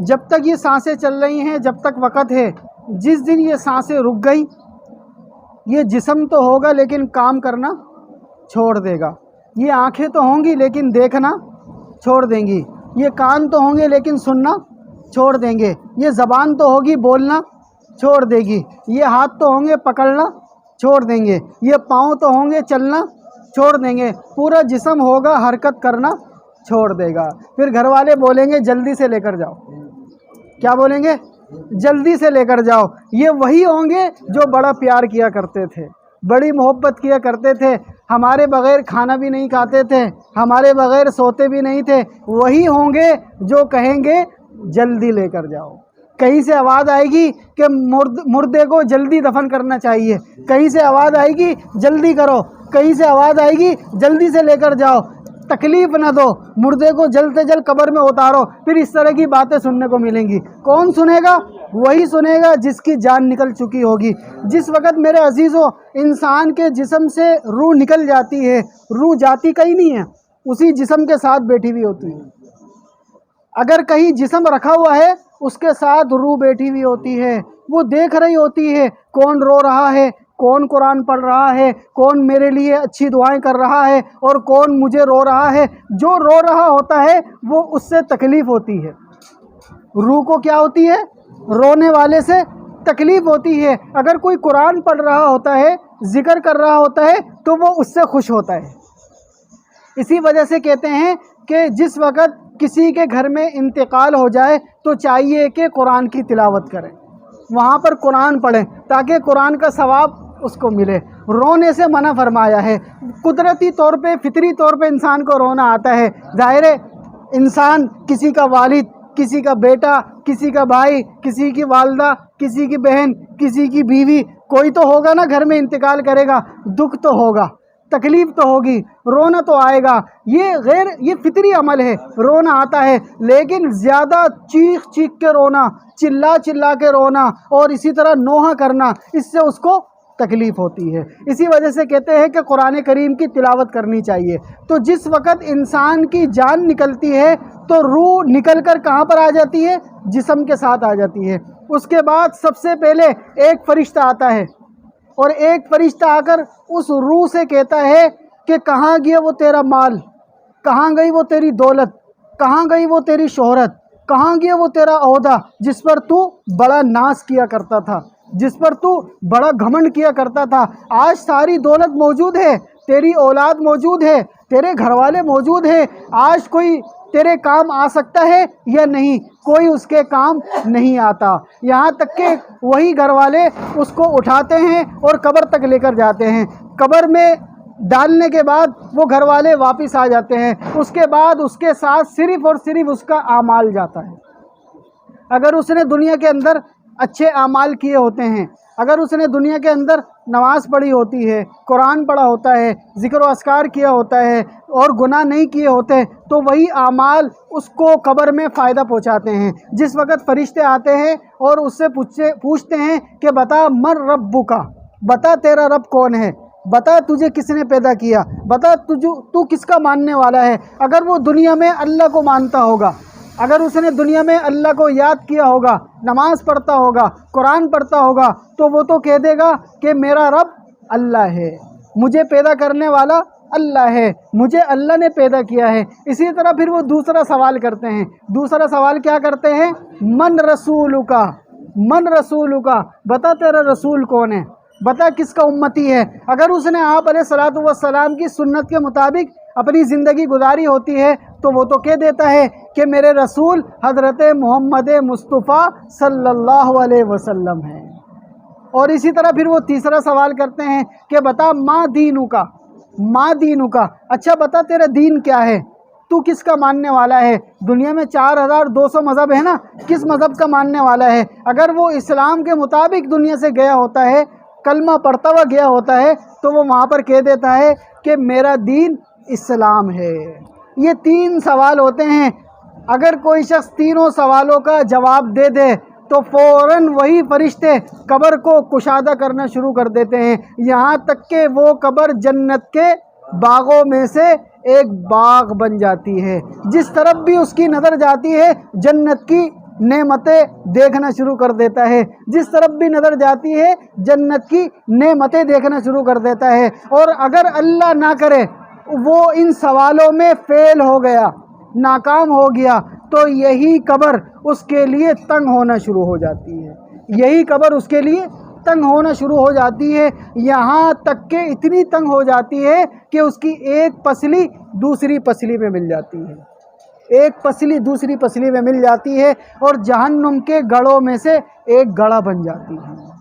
जब तक ये साँसें चल रही हैं, जब तक वक़्त है, जिस दिन ये साँसें रुक गई, ये जिसम तो होगा, लेकिन काम करना छोड़ देगा। ये आँखें तो होंगी, लेकिन देखना छोड़ देंगी। ये कान तो होंगे, लेकिन सुनना छोड़ देंगे। ये ज़बान तो होगी, बोलना छोड़ देगी। ये हाथ तो होंगे, पकड़ना छोड़ देंगे। ये पाँव तो होंगे, चलना छोड़ देंगे। पूरा जिसम होगा, हरकत करना छोड़ देगा। फिर घर वाले बोलेंगे, जल्दी से लेकर जाओ। क्या बोलेंगे? जल्दी से लेकर जाओ। ये वही होंगे जो बड़ा प्यार किया करते थे, बड़ी मोहब्बत किया करते थे। हमारे बगैर खाना भी नहीं खाते थे, हमारे बगैर सोते भी नहीं थे। वही होंगे जो कहेंगे, जल्दी लेकर जाओ। कहीं से आवाज़ आएगी कि मुर्द, मुर्दे को जल्दी दफन करना चाहिए। कहीं से आवाज़ आएगी, जल्दी करो। कहीं से आवाज़ आएगी, जल्दी से लेकर जाओ। तकलीफ़ न दो, मुर्दे को जल्द से जल्द कब्र में उतारो, फिर इस तरह की बातें सुनने को मिलेंगी। कौन सुनेगा? वही सुनेगा जिसकी जान निकल चुकी होगी। जिस वक्त मेरे अजीज़ों, इंसान के जिसम से रूह निकल जाती है रूह जाती कहीं नहीं है, उसी जिसम के साथ बैठी हुई होती है। अगर कहीं जिसम रखा हुआ है, उसके साथ रूह बैठी हुई होती है। वो देख रही होती है, कौन रो रहा है कौन कुरान पढ़ रहा है? कौन मेरे लिए अच्छी दुआएँ कर रहा है? और कौन मुझे रो रहा है? जो रो रहा होता है, वो उससे तकलीफ़ होती है। रूह को क्या होती है? रोने वाले से तकलीफ़ होती है। अगर कोई कुरान पढ़ रहा होता है, ज़िक्र कर रहा होता है तो वो उससे खुश होता है। इसी वजह से कहते हैं कि जिस वक़्त किसी के घर में इंतकाल हो जाए तो चाहिए कि कुरान की तिलावत करें। वहाँ पर कुरान पढ़ें, ताकि कुरान का सवाब उसको मिले। रोने से मना फरमाया है। कुदरती तौर पे, फितरी तौर पे इंसान को रोना आता है। ज़ाहिर इंसान किसी का वालिद, किसी का बेटा, किसी का भाई, किसी की वालदा, किसी की बहन, किसी की बीवी, कोई तो होगा ना घर में इंतकाल करेगा, दुख तो होगा, तकलीफ़ तो होगी, रोना तो आएगा। ये गैर, ये फितरी अमल है, रोना आता है, लेकिन ज़्यादा चीख चीख के रोना चिल्ला चिल्ला के रोना और इसी तरह नोहा करना, इससे उसको तकलीफ़ होती है। इसी वजह से कहते हैं कि कुरान करीम की तिलावत करनी चाहिए। तो जिस वक़्त इंसान की जान निकलती है तो रूह निकल कर कहाँ पर आ जाती है? जिसम के साथ आ जाती है। उसके बाद सबसे पहले एक फ़रिश्ता आता है और एक फरिश्ता आकर उस रूह से कहता है कि कहाँ गया वो तेरा माल? कहाँ गई वो तेरी दौलत? कहाँ गई वो तेरी शोहरत? कहाँ गया वो तेरा अहदा जिस पर तू बड़ा नाश किया करता था। जिस पर तू बड़ा घमंड किया करता था। आज सारी दौलत मौजूद है, तेरी औलाद मौजूद है, तेरे घर वाले मौजूद हैं। आज कोई तेरे काम आ सकता है या नहीं, कोई उसके काम नहीं आता। यहाँ तक के वही घर वाले उसको उठाते हैं और कब्र तक लेकर जाते हैं। कब्र में डालने के बाद वो घर वाले वापस आ जाते हैं। उसके बाद उसके साथ सिर्फ़ और सिर्फ़ उसका आमाल जाता है। अगर उसने दुनिया के अंदर अच्छे अमाल किए होते हैं। अगर उसने दुनिया के अंदर नमाज़ पढ़ी होती है, कुरान पढ़ा होता है, ज़िक्र असकार किया होता है और गुनाह नहीं किए होते तो वही आमाल उसको कब्र में फ़ायदा पहुंचाते हैं। जिस वक़्त फ़रिश्ते आते हैं और उससे पूछते पूछते हैं कि, बता मर रब्बू का बता तेरा रब कौन है? बता तुझे किसने पैदा किया? बता तुझ, तू किसका मानने वाला है? अगर वो दुनिया में अल्लाह को मानता होगा अगर उसने दुनिया में अल्लाह को याद किया होगा, नमाज़ पढ़ता होगा, कुरान पढ़ता होगा तो वो तो कह देगा कि मेरा रब अल्लाह है। मुझे पैदा करने वाला अल्लाह है। मुझे अल्लाह ने पैदा किया है। इसी तरह फिर वो दूसरा सवाल करते हैं। दूसरा सवाल क्या करते हैं? मन रसूल का मन रसूल का बता तेरा रसूल कौन है? बता किसका उम्मती है? अगर उसने आप सलाम की सुन्नत के मुताबिक अपनी ज़िंदगी गुजारी होती है तो वो तो कह देता है कि मेरे रसूल हज़रत मोहम्मद मुस्तफ़ा सल्लल्लाहु अलैहि वसल्लम है। और इसी तरह फिर वो तीसरा सवाल करते हैं कि बता, माँ दीनू का, माँ दीनू का अच्छा बता तेरा दीन क्या है? तू किसका मानने वाला है? दुनिया में चार हज़ार दो सौ मज़हब है ना? किस मज़हब का मानने वाला है? अगर वो इस्लाम के मुताबिक दुनिया से गया होता है, कलमा पढ़ता हुआ गया होता है तो वो वहाँ पर कह देता है कि मेरा दीन इस्लाम है। ये तीन सवाल होते हैं। अगर कोई शख्स तीनों सवालों का जवाब दे दे तो फ़ौर वही फरिश्ते कब्र को कुशादा करना शुरू कर देते हैं। यहाँ तक कि वो कब्र जन्नत के बागों में से एक बाग बन जाती है। जिस तरफ़ भी उसकी नज़र जाती है, जन्नत की नेमतें देखना शुरू कर देता है। जिस तरफ़ भी नज़र जाती है, जन्नत की नेमतें देखना शुरू कर देता है। और अगर अल्लाह ना करे वो इन सवालों में फेल हो गया, नाकाम हो गया तो यही कब्र उसके लिए तंग होना शुरू हो जाती है। यही कब्र उसके लिए तंग होना शुरू हो जाती है। यहाँ तक के इतनी तंग हो जाती है कि उसकी एक पसली दूसरी पसली में मिल जाती है। एक पसली दूसरी पसली में मिल जाती है और जहन्नुम के गढ़ों में से एक गड़ा बन जाती है।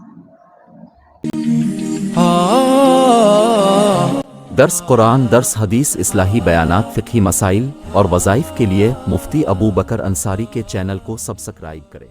दर्स कुरान, दर्स हदीस, इस्लाही बयान फ़िकी मसाइल और वज़ाइफ के लिए मुफ्ती अबू बकर अंसारी के चैनल को सब्सक्राइब करें।